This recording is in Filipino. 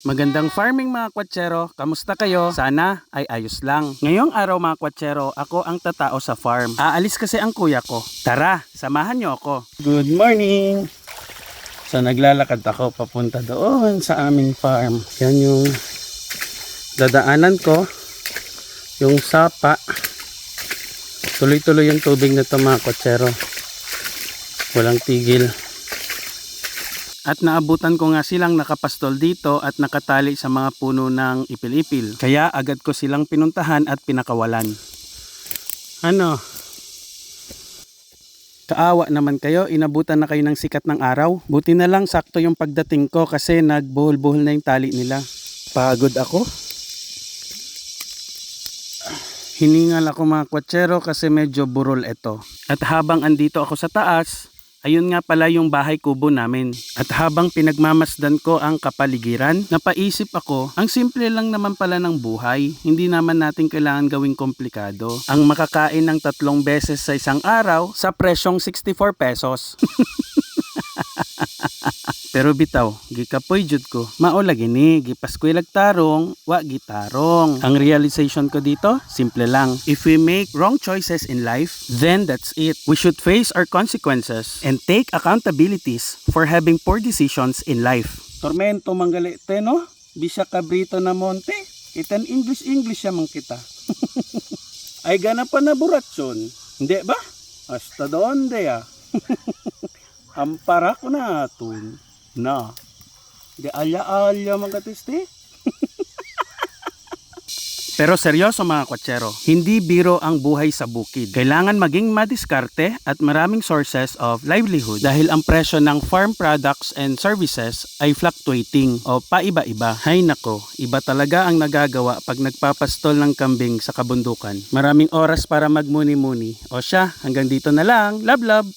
Magandang farming mga kwatsero, kamusta kayo? Sana ay ayos lang. Ngayong araw mga kwatsero, ako ang tatao sa farm. Aalis kasi ang kuya ko. Tara, samahan niyo ako. Good morning! So naglalakad ako papunta doon sa aming farm. Yan yung dadaanan ko. Yung sapa. Tuloy-tuloy yung tubig na to mga kwatsero. Walang tigil. At naabutan ko nga silang nakapastol dito at nakatali sa mga puno ng ipil-ipil. Kaya agad ko silang pinuntahan at pinakawalan. Ano? Kaawa naman kayo, inabutan na kayo ng sikat ng araw. Buti na lang sakto yung pagdating ko kasi nagbuhol-buhol na yung tali nila. Pagod ako. Hiningal ako mga kwatsero kasi medyo burol ito. At habang andito ako sa taas, Ayun nga pala yung bahay kubo namin. At habang pinagmamasdan ko ang kapaligiran, napaisip ako, ang simple lang naman pala ng buhay. Hindi naman natin kailangan gawing komplikado. Ang makakain ng tatlong beses sa isang araw sa presyong 64 pesos. Pero bitaw, gikapoy jud ko. Mao lagi ni, gipaskwil tarong, wa gitarong. Ang realization ko dito, simple lang. If we make wrong choices in life, then that's it. We should face our consequences and take accountabilities for having poor decisions in life. Tormento manggalite no? Bisa kabrito na monte. Itan English English ya man kita. Ay gana pa na buratson. Hindi ba? Hasta donde ya? Ampara ko na atun. Na. Di alya-alya mga katisti. Pero seryoso mga kwatsero, hindi biro ang buhay sa bukid. Kailangan maging madiskarte at maraming sources of livelihood dahil ang presyo ng farm products and services ay fluctuating o paiba-iba. Hay nako, iba talaga ang nagagawa pag nagpapastol ng kambing sa kabundukan. Maraming oras para magmuni-muni. O siya, hanggang dito na lang. Love love!